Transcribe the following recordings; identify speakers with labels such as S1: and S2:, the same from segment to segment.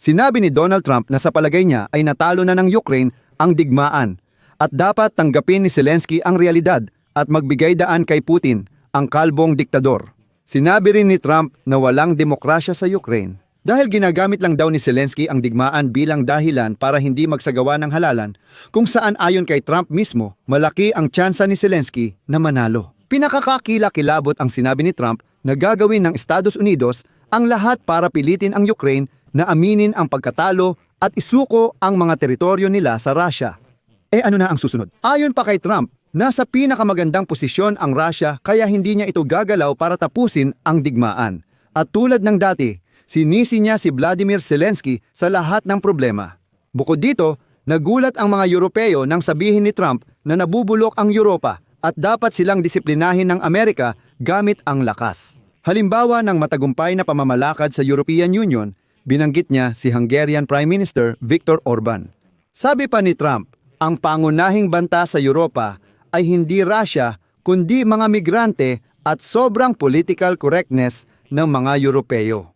S1: Sinabi ni Donald Trump na sa palagay niya ay natalo na ng Ukraine ang digmaan at dapat tanggapin ni Zelensky ang realidad at magbigay daan kay Putin, ang kalbong diktador. Sinabi rin ni Trump na walang demokrasya sa Ukraine. Dahil ginagamit lang daw ni Zelensky ang digmaan bilang dahilan para hindi magsagawa ng halalan, kung saan ayon kay Trump mismo, malaki ang tsansa ni Zelensky na manalo. Pinakakakila-kilabot ang sinabi ni Trump na gagawin ng Estados Unidos ang lahat para pilitin ang Ukraine na aminin ang pagkatalo at isuko ang mga teritoryo nila sa Russia. Eh ano na ang susunod? Ayon pa kay Trump, nasa pinakamagandang posisyon ang Russia kaya hindi niya ito gagalaw para tapusin ang digmaan. At tulad ng dati, sinisi niya si Vladimir Zelensky sa lahat ng problema. Bukod dito, nagulat ang mga Europeo nang sabihin ni Trump na nabubulok ang Europa at dapat silang disiplinahin ng Amerika gamit ang lakas. Halimbawa ng matagumpay na pamamalakad sa European Union, binanggit niya si Hungarian Prime Minister Viktor Orban. Sabi pa ni Trump, ang pangunahing banta sa Europa ay hindi Russia kundi mga migrante at sobrang political correctness ng mga Europeo.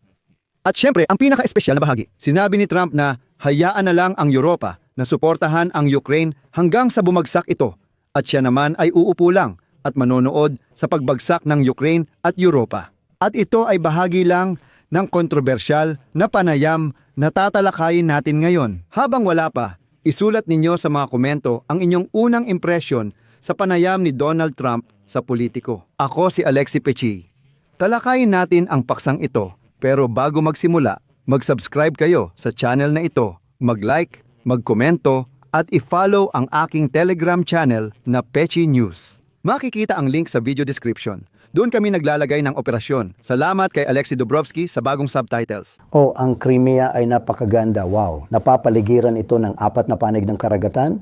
S1: At syempre, ang pinaka-espesyal na bahagi, sinabi ni Trump na hayaan na lang ang Europa na suportahan ang Ukraine hanggang sa bumagsak ito at siya naman ay uupo lang at manonood sa pagbagsak ng Ukraine at Europa. At ito ay bahagi lang ng kontrobersyal na panayam na tatalakayin natin ngayon. Habang wala pa, isulat ninyo sa mga komento ang inyong unang impresyon sa panayam ni Donald Trump sa politiko. Ako si Alexi Pechi. Talakayin natin ang paksang ito, pero bago magsimula, mag-subscribe kayo sa channel na ito, mag-like, magkomento, at i-follow ang aking Telegram channel na Pechi News. Makikita ang link sa video description. Doon kami naglalagay ng operasyon. Salamat kay Alexi Dubrovsky sa bagong subtitles.
S2: Oh, ang Crimea ay napakaganda. Wow. Napapaligiran ito ng apat na panig ng karagatan.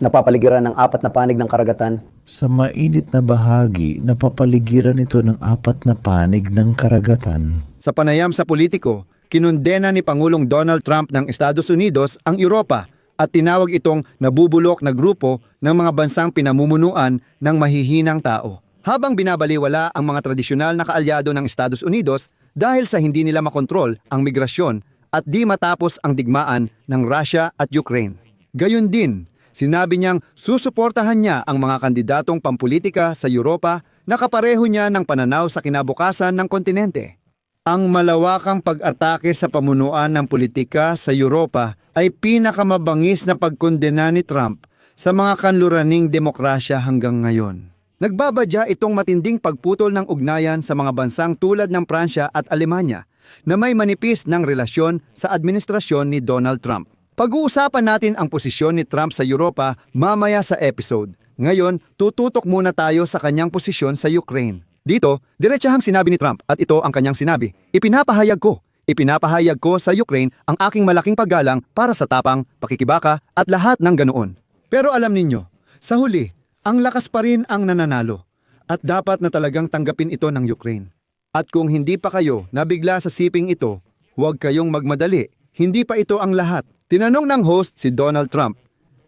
S2: Napapaligiran ng apat na panig ng karagatan.
S3: Sa mainit na bahagi, napapaligiran ito ng apat na panig ng karagatan.
S1: Sa panayam sa politiko, kinundena ni Pangulong Donald Trump ng Estados Unidos ang Europa at tinawag itong nabubulok na grupo ng mga bansang pinamumunuan ng mahihinang tao. Habang binabaliwala ang mga tradisyonal na kaalyado ng Estados Unidos dahil sa hindi nila makontrol ang migrasyon at di matapos ang digmaan ng Russia at Ukraine. Gayun din, sinabi niyang susuportahan niya ang mga kandidatong pampolitika sa Europa na kapareho niya ng pananaw sa kinabukasan ng kontinente. Ang malawakang pag-atake sa pamunuan ng politika sa Europa ay pinakamabangis na pagkondena ni Trump sa mga kanluraning demokrasya hanggang ngayon. Nagbabadya itong matinding pagputol ng ugnayan sa mga bansang tulad ng Pransya at Alemanya na may manipis ng relasyon sa administrasyon ni Donald Trump. Pag-uusapan natin ang posisyon ni Trump sa Europa mamaya sa episode. Ngayon, tututok muna tayo sa kanyang posisyon sa Ukraine. Dito, diretsahang sinabi ni Trump at ito ang kanyang sinabi. Ipinapahayag ko, ipinapahayag ko sa Ukraine ang aking malaking paggalang para sa tapang, pakikibaka at lahat ng ganoon. Pero alam ninyo, sa huli, ang lakas pa rin ang nananalo at dapat na talagang tanggapin ito ng Ukraine. At kung hindi pa kayo nabigla sa siping ito, huwag kayong magmadali. Hindi pa ito ang lahat. Tinanong ng host si Donald Trump,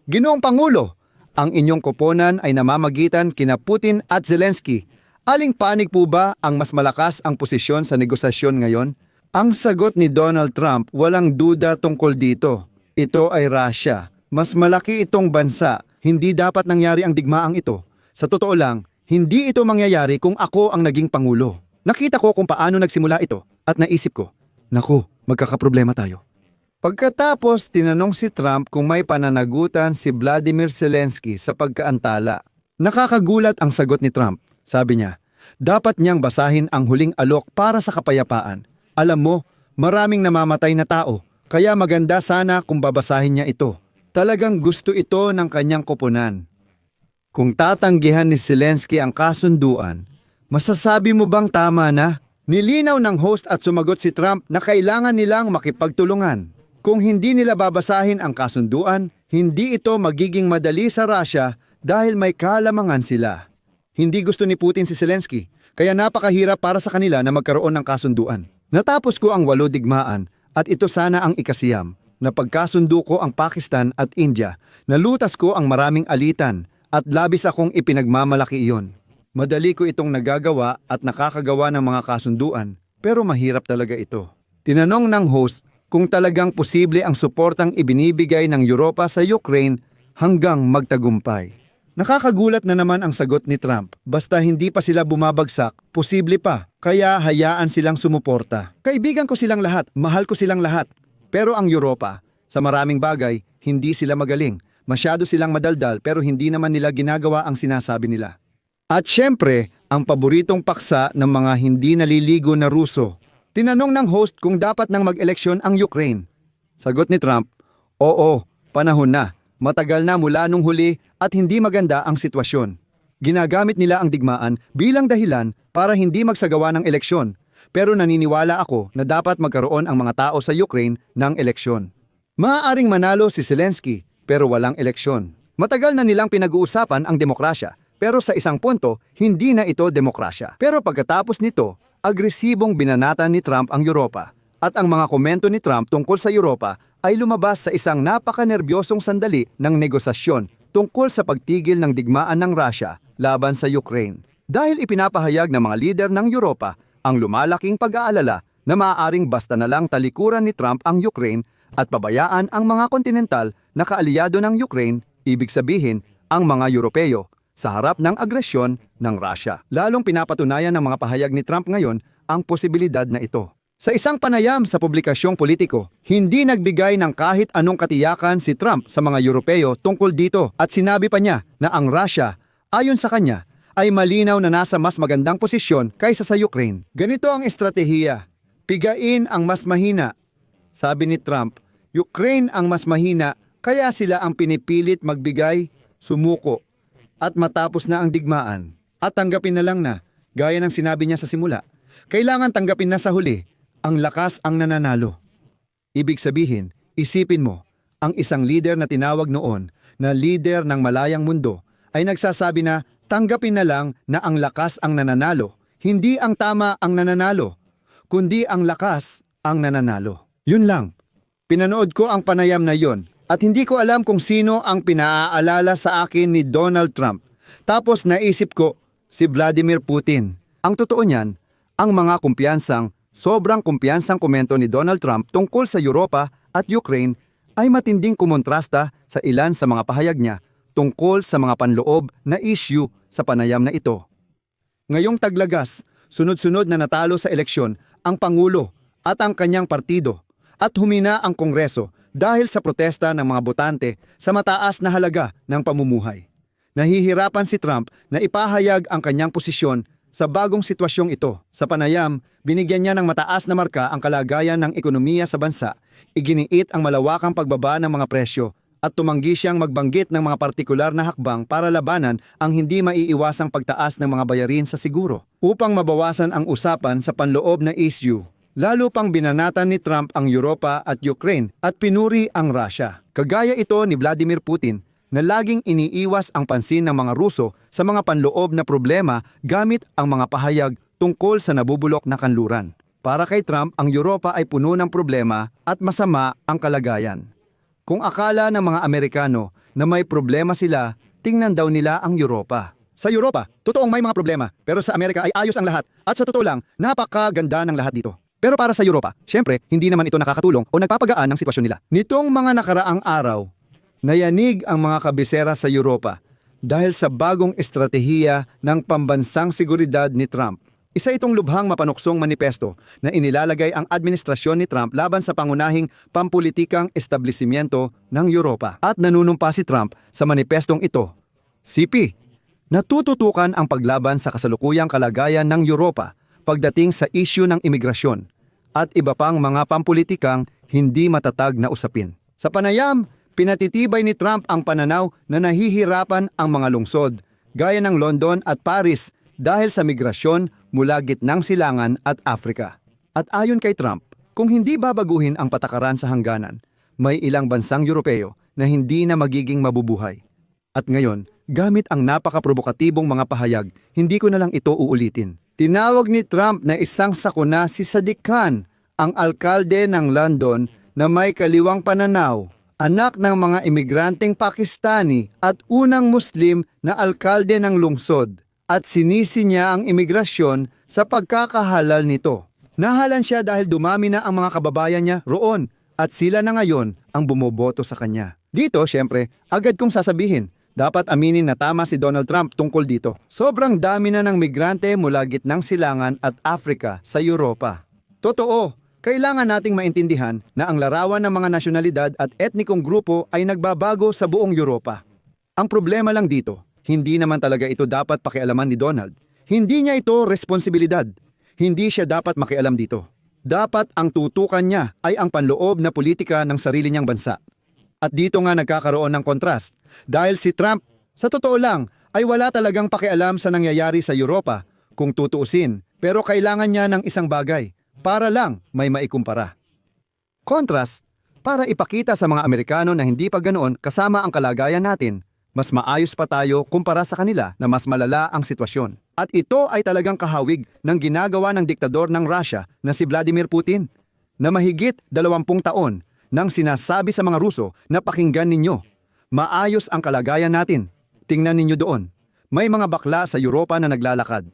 S1: Ginoong Pangulo, ang inyong koponan ay namamagitan kina Putin at Zelensky. Aling panig po ba ang mas malakas ang posisyon sa negosasyon ngayon? Ang sagot ni Donald Trump walang duda tungkol dito. Ito ay Russia. Mas malaki itong bansa. Hindi dapat nangyari ang digmaang ito. Sa totoo lang, hindi ito mangyayari kung ako ang naging pangulo. Nakita ko kung paano nagsimula ito at naisip ko, naku, magkakaproblema tayo. Pagkatapos, tinanong si Trump kung may pananagutan si Vladimir Zelensky sa pagkaantala. Nakakagulat ang sagot ni Trump. Sabi niya, dapat niyang basahin ang huling alok para sa kapayapaan. Alam mo, maraming namamatay na tao, kaya maganda sana kung babasahin niya ito. Talagang gusto ito ng kanyang koponan. Kung tatanggihan ni Zelensky ang kasunduan, masasabi mo bang tama na? Nilinaw ng host at sumagot si Trump na kailangan nilang makipagtulungan. Kung hindi nila babasahin ang kasunduan, hindi ito magiging madali sa Russia dahil may kalamangan sila. Hindi gusto ni Putin si Zelensky, kaya napakahirap para sa kanila na magkaroon ng kasunduan. Natapos ko ang walo digmaan at ito sana ang ikasiyam na pagkasundo ko ang Pakistan at India, nalutas ko ang maraming alitan at labis akong ipinagmamalaki iyon. Madali ko itong nagagawa at nakakagawa ng mga kasunduan, pero mahirap talaga ito. Tinanong ng host kung talagang posible ang suportang ibinibigay ng Europa sa Ukraine hanggang magtagumpay. Nakakagulat na naman ang sagot ni Trump. Basta hindi pa sila bumabagsak, posible pa. Kaya hayaan silang sumuporta. Kaibigan ko silang lahat, mahal ko silang lahat. Pero ang Europa, sa maraming bagay, hindi sila magaling. Masyado silang madaldal pero hindi naman nila ginagawa ang sinasabi nila. At syempre, ang paboritong paksa ng mga hindi naliligo na Ruso. Tinanong ng host kung dapat nang mag-eleksyon ang Ukraine. Sagot ni Trump, Oo, panahon na. Matagal na mula nung huli at hindi maganda ang sitwasyon. Ginagamit nila ang digmaan bilang dahilan para hindi magsagawa ng eleksyon. Pero naniniwala ako na dapat magkaroon ang mga tao sa Ukraine ng eleksyon. Maaaring manalo si Zelensky pero walang eleksyon. Matagal na nilang pinag-uusapan ang demokrasya pero sa isang punto, hindi na ito demokrasya. Pero pagkatapos nito, agresibong binanatan ni Trump ang Europa. At ang mga komento ni Trump tungkol sa Europa ay lumabas sa isang napakanerbiyosong sandali ng negosasyon tungkol sa pagtigil ng digmaan ng Russia laban sa Ukraine. Dahil ipinapahayag ng mga lider ng Europa ang lumalaking pag-aalala na maaaring basta na lang talikuran ni Trump ang Ukraine at pabayaan ang mga kontinental na kaalyado ng Ukraine, ibig sabihin ang mga Europeo, sa harap ng agresyon ng Russia. Lalong pinapatunayan ng mga pahayag ni Trump ngayon ang posibilidad na ito. Sa isang panayam sa publikasyong politiko, hindi nagbigay ng kahit anong katiyakan si Trump sa mga Europeo tungkol dito at sinabi pa niya na ang Russia, ayon sa kanya, ay malinaw na nasa mas magandang posisyon kaysa sa Ukraine. Ganito ang estratehiya. Pigain ang mas mahina. Sabi ni Trump, Ukraine ang mas mahina kaya sila ang pinipilit magbigay, sumuko, at matapos na ang digmaan. At tanggapin na lang na, gaya ng sinabi niya sa simula, kailangan tanggapin na sa huli, ang lakas ang nananalo. Ibig sabihin, isipin mo, ang isang leader na tinawag noon na leader ng malayang mundo ay nagsasabi na tanggapin na lang na ang lakas ang nananalo, hindi ang tama ang nananalo, kundi ang lakas ang nananalo. Yun lang. Pinanood ko ang panayam na yon at hindi ko alam kung sino ang pinaaalala sa akin ni Donald Trump. Tapos naisip ko, si Vladimir Putin. Ang totoo niyan, ang mga kumpiyansang, sobrang kumpiyansang komento ni Donald Trump tungkol sa Europa at Ukraine ay matinding kumontrasta sa ilan sa mga pahayag niya tungkol sa mga panloob na issue sa panayam na ito. Ngayong taglagas, sunod-sunod na natalo sa eleksyon ang Pangulo at ang kanyang partido at humina ang Kongreso dahil sa protesta ng mga botante sa mataas na halaga ng pamumuhay. Nahihirapan si Trump na ipahayag ang kanyang posisyon sa bagong sitwasyong ito. Sa panayam, binigyan niya ng mataas na marka ang kalagayan ng ekonomiya sa bansa, iginiit ang malawakang pagbaba ng mga presyo at tumanggi siyang magbanggit ng mga partikular na hakbang para labanan ang hindi maiiwasang pagtaas ng mga bayarin sa siguro. Upang mabawasan ang usapan sa panloob na issue, lalo pang binanatan ni Trump ang Europa at Ukraine at pinuri ang Russia. Kagaya ito ni Vladimir Putin na laging iniiwas ang pansin ng mga Ruso sa mga panloob na problema gamit ang mga pahayag tungkol sa nabubulok na kanluran. Para kay Trump, ang Europa ay puno ng problema at masama ang kalagayan. Kung akala ng mga Amerikano na may problema sila, tingnan daw nila ang Europa. Sa Europa, totoong may mga problema, pero sa Amerika ay ayos ang lahat at sa totoo lang, napakaganda ng lahat dito. Pero para sa Europa, syempre, hindi naman ito nakakatulong o nagpapagaan ng sitwasyon nila. Nitong mga nakaraang araw, nayanig ang mga kabisera sa Europa dahil sa bagong estratehiya ng pambansang seguridad ni Trump. Isa itong lubhang mapanuksong manipesto na inilalagay ang administrasyon ni Trump laban sa pangunahing pampulitikang establishmento ng Europa. At nanunumpa si Trump sa manipestong ito. CP, natututukan ang paglaban sa kasalukuyang kalagayan ng Europa pagdating sa isyu ng imigrasyon at iba pang mga pampulitikang hindi matatag na usapin. Sa panayam, pinatitibay ni Trump ang pananaw na nahihirapan ang mga lungsod gaya ng London at Paris dahil sa migrasyon mula gitnang silangan at Afrika. At ayon kay Trump, kung hindi babaguhin ang patakaran sa hangganan, may ilang bansang Europeo na hindi na magiging mabubuhay. At ngayon, gamit ang napaka-provokatibong mga pahayag, hindi ko na lang ito uulitin. Tinawag ni Trump na isang sakuna si Sadiq Khan, ang alkalde ng London na may kaliwang pananaw, anak ng mga imigranteng Pakistani at unang Muslim na alkalde ng lungsod at sinisi niya ang imigrasyon sa pagkakahalal nito. Nahalan siya dahil dumami na ang mga kababayan niya roon at sila na ngayon ang bumoboto sa kanya. Dito, syempre, agad kong sasabihin, dapat aminin na tama si Donald Trump tungkol dito. Sobrang dami na ng migrante mula gitnang silangan at Afrika sa Europa. Totoo, kailangan nating maintindihan na ang larawan ng mga nasyonalidad at etnikong grupo ay nagbabago sa buong Europa. Ang problema lang dito, hindi naman talaga ito dapat pakialaman ni Donald. Hindi niya ito responsibilidad. Hindi siya dapat makialam dito. Dapat ang tutukan niya ay ang panloob na politika ng sarili niyang bansa. At dito nga nagkakaroon ng kontrast. Dahil si Trump, sa totoo lang, ay wala talagang pakialam sa nangyayari sa Europa kung tutuusin. Pero kailangan niya ng isang bagay para lang may maikumpara. Kontrast, para ipakita sa mga Amerikano na hindi pa ganoon kasama ang kalagayan natin, mas maayos pa tayo kumpara sa kanila na mas malala ang sitwasyon. At ito ay talagang kahawig ng ginagawa ng diktador ng Russia na si Vladimir Putin, na mahigit 20 taon nang sinasabi sa mga Ruso na pakinggan ninyo. Maayos ang kalagayan natin. Tingnan ninyo doon. May mga bakla sa Europa na naglalakad.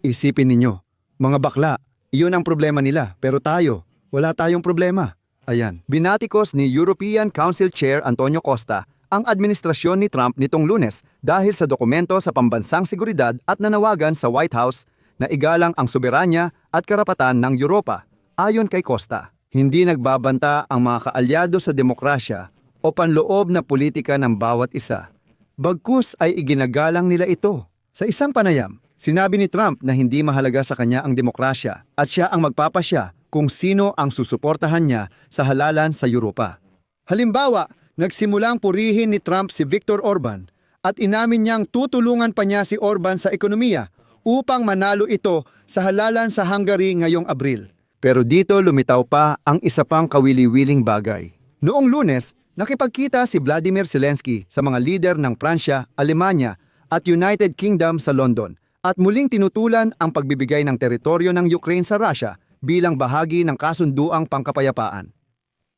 S1: Isipin ninyo, mga bakla, iyon ang problema nila, pero tayo, wala tayong problema. Ayan, binatikos ni European Council Chair Antonio Costa ang administrasyon ni Trump nitong lunes dahil sa dokumento sa pambansang seguridad at nanawagan sa White House na igalang ang soberanya at karapatan ng Europa. Ayon kay Costa, hindi nagbabanta ang mga kaalyado sa demokrasya o panloob na politika ng bawat isa. Bagkus ay iginagalang nila ito. Sa isang panayam, sinabi ni Trump na hindi mahalaga sa kanya ang demokrasya at siya ang magpapasya kung sino ang susuportahan niya sa halalan sa Europa. Halimbawa, nagsimulang purihin ni Trump si Viktor Orban at inamin niyang tutulungan pa niya si Orban sa ekonomiya upang manalo ito sa halalan sa Hungary ngayong Abril. Pero dito lumitaw pa ang isa pang kawili-wiling bagay. Noong lunes, nakipagkita si Vladimir Zelensky sa mga lider ng Pransya, Alemanya at United Kingdom sa London at muling tinutulan ang pagbibigay ng teritoryo ng Ukraine sa Russia bilang bahagi ng kasunduang pangkapayapaan.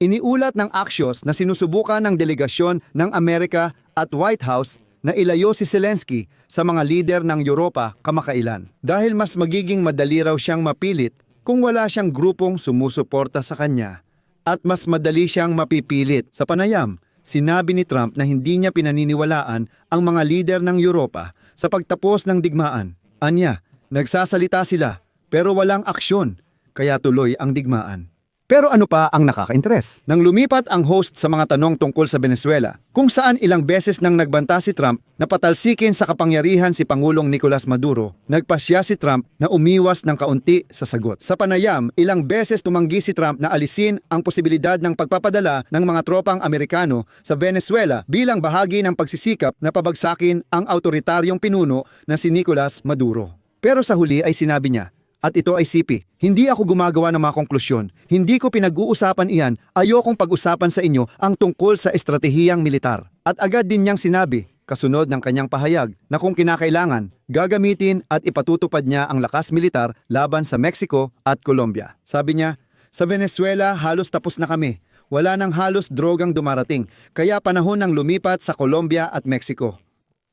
S1: Iniulat ng Axios na sinusubukan ng delegasyon ng Amerika at White House na ilayo si Zelensky sa mga lider ng Europa kamakailan dahil mas magiging madali raw siyang mapilit kung wala siyang grupong sumusuporta sa kanya at mas madali siyang mapipilit. Sa panayam, sinabi ni Trump na hindi niya pinaniniwalaan ang mga lider ng Europa sa pagtapos ng digmaan. Anya, nagsasalita sila pero walang aksyon kaya tuloy ang digmaan. Pero ano pa ang nakaka-interes? Nang lumipat ang host sa mga tanong tungkol sa Venezuela, kung saan ilang beses nang nagbanta si Trump na patalsikin sa kapangyarihan si Pangulong Nicolas Maduro, nagpasya si Trump na umiwas ng kaunti sa sagot. Sa panayam, ilang beses tumanggi si Trump na alisin ang posibilidad ng pagpapadala ng mga tropang Amerikano sa Venezuela bilang bahagi ng pagsisikap na pabagsakin ang autoritaryong pinuno na si Nicolas Maduro. Pero sa huli ay sinabi niya, at ito ay sipi. Hindi ako gumagawa ng mga konklusyon. Hindi ko pinag-uusapan iyan. Ayokong pag-usapan sa inyo ang tungkol sa estratehiyang militar. At agad din niyang sinabi, kasunod ng kanyang pahayag, na kung kinakailangan, gagamitin at ipatutupad niya ang lakas militar laban sa Mexico at Colombia. Sabi niya, sa Venezuela halos tapos na kami. Wala nang halos drogang dumarating, kaya panahon ng lumipat sa Colombia at Mexico.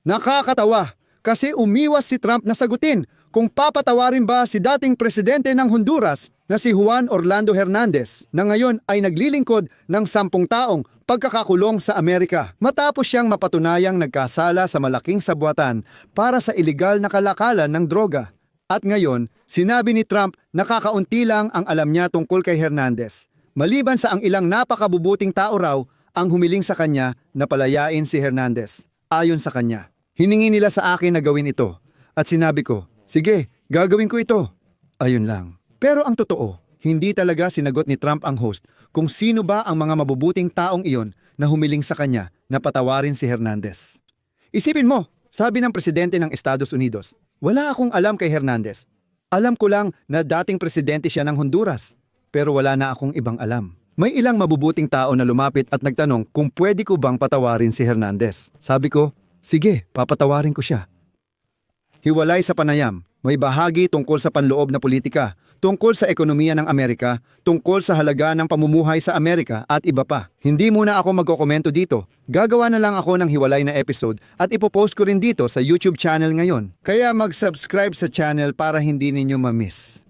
S1: Nakakatawa kasi umiwas si Trump na sagutin kung papatawarin ba si dating presidente ng Honduras na si Juan Orlando Hernandez na ngayon ay naglilingkod ng sampung taong pagkakakulong sa Amerika matapos siyang mapatunayang nagkasala sa malaking sabwatan para sa iligal na kalakalan ng droga. At ngayon, sinabi ni Trump na kakaunti lang ang alam niya tungkol kay Hernandez. Maliban sa ang ilang napakabubuting tao raw ang humiling sa kanya na palayain si Hernandez. Ayon sa kanya. Hiningi nila sa akin na gawin ito. At sinabi ko, sige, gagawin ko ito. Ayun lang. Pero ang totoo, hindi talaga sinagot ni Trump ang host kung sino ba ang mga mabubuting taong iyon na humiling sa kanya na patawarin si Hernandez. Isipin mo, sabi ng presidente ng Estados Unidos, wala akong alam kay Hernandez. Alam ko lang na dating presidente siya ng Honduras, pero wala na akong ibang alam. May ilang mabubuting tao na lumapit at nagtanong kung pwede ko bang patawarin si Hernandez. Sabi ko, sige, papatawarin ko siya. Hiwalay sa panayam, may bahagi tungkol sa panloob na politika, tungkol sa ekonomiya ng Amerika, tungkol sa halaga ng pamumuhay sa Amerika at iba pa. Hindi muna ako magkokomento dito. Gagawa na lang ako ng hiwalay na episode at ipopost ko rin dito sa YouTube channel ngayon. Kaya mag-subscribe sa channel para hindi ninyo ma-miss.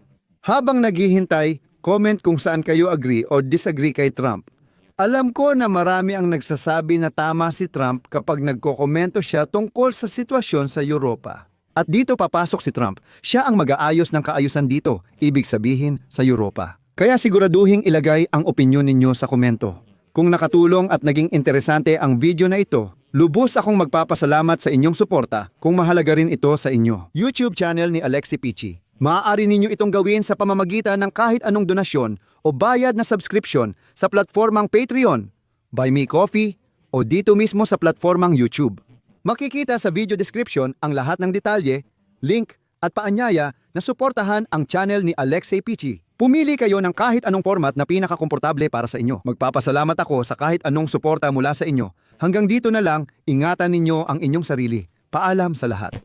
S1: Habang naghihintay, comment kung saan kayo agree o disagree kay Trump. Alam ko na marami ang nagsasabi na tama si Trump kapag nagkokomento siya tungkol sa sitwasyon sa Europa. At dito papasok si Trump. Siya ang mag-aayos ng kaayusan dito, ibig sabihin sa Europa. Kaya siguraduhing ilagay ang opinyon ninyo sa komento. Kung nakatulong at naging interesante ang video na ito, lubos akong magpapasalamat sa inyong suporta kung mahalaga rin ito sa inyo. YouTube channel ni Alexi Pichi. Maaari ninyo itong gawin sa pamamagitan ng kahit anong donasyon o bayad na subscription sa platformang Patreon, Buy Me Coffee, o dito mismo sa platformang YouTube. Makikita sa video description ang lahat ng detalye, link, at paanyaya na suportahan ang channel ni Alexei Pichi. Pumili kayo ng kahit anong format na pinakakomportable para sa inyo. Magpapasalamat ako sa kahit anong suporta mula sa inyo. Hanggang dito na lang, ingatan ninyo ang inyong sarili. Paalam sa lahat.